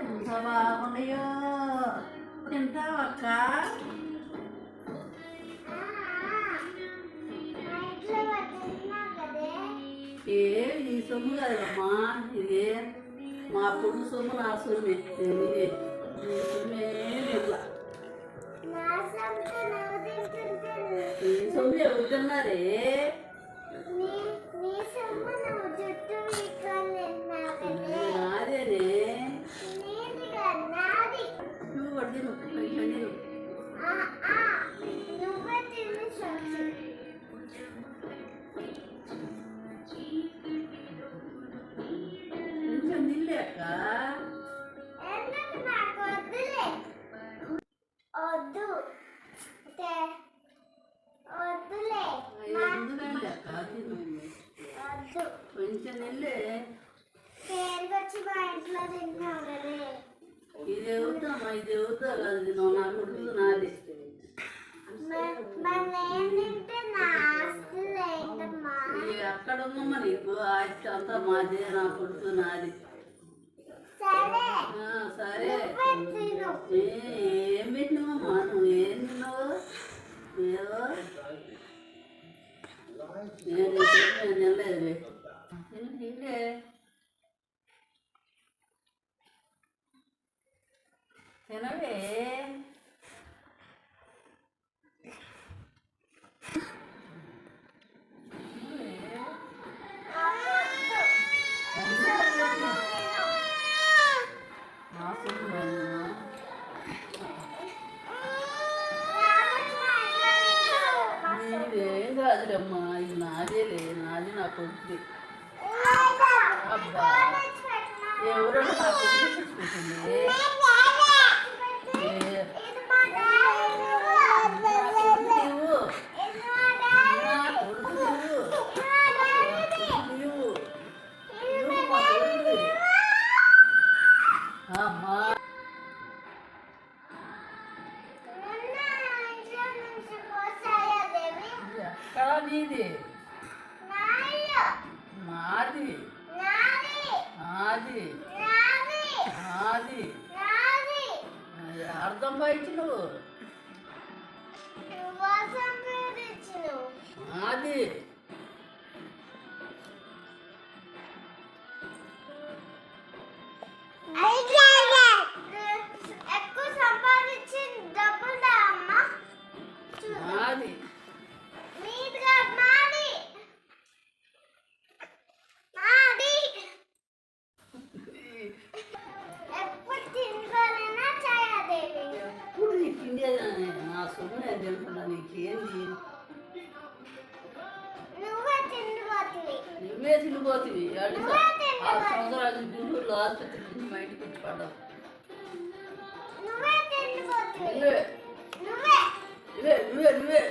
ఎంతవా ఉన్నాయో తింటావు అక్క ఏ ఈ సొమ్ము కదమ్మా ఇదే మా పుండు సొమ్ము నా సొమ్మే నీ సొమ్మే ఇట్లా నీ ఇది అవుతామా ఇది అవుతా కాదు నా కొడుకు నాది అక్కడ ఉన్నమ్మ నీకు అంతా మాదే నా కొడుకు నాది. సరే ఏం పెట్టినావమ్మా నువ్వు ఏం తిన్నావు ఏదో తినలేదు తినలే తినవే కాదులమ్మా ఇది నాదేలే నాది నా కొడుకు అబ్బా. ఎవరో నా కొడుకు తెచ్చిపెట్టింది నీది. నాది. నాది. నాది. అర్థం బయట నువ్వు నాది. అయితే Ellerini falan ఎక్కింది నువ్వే తిరిగిపోతుంది ఏడు ఆరు సంవత్సరాలు గుంటూరులో ఆసుపత్రి నుంచి మా ఇంటికి వచ్చి పడ్డావు నువ్వే నువ్వే నువ్వే నువ్వే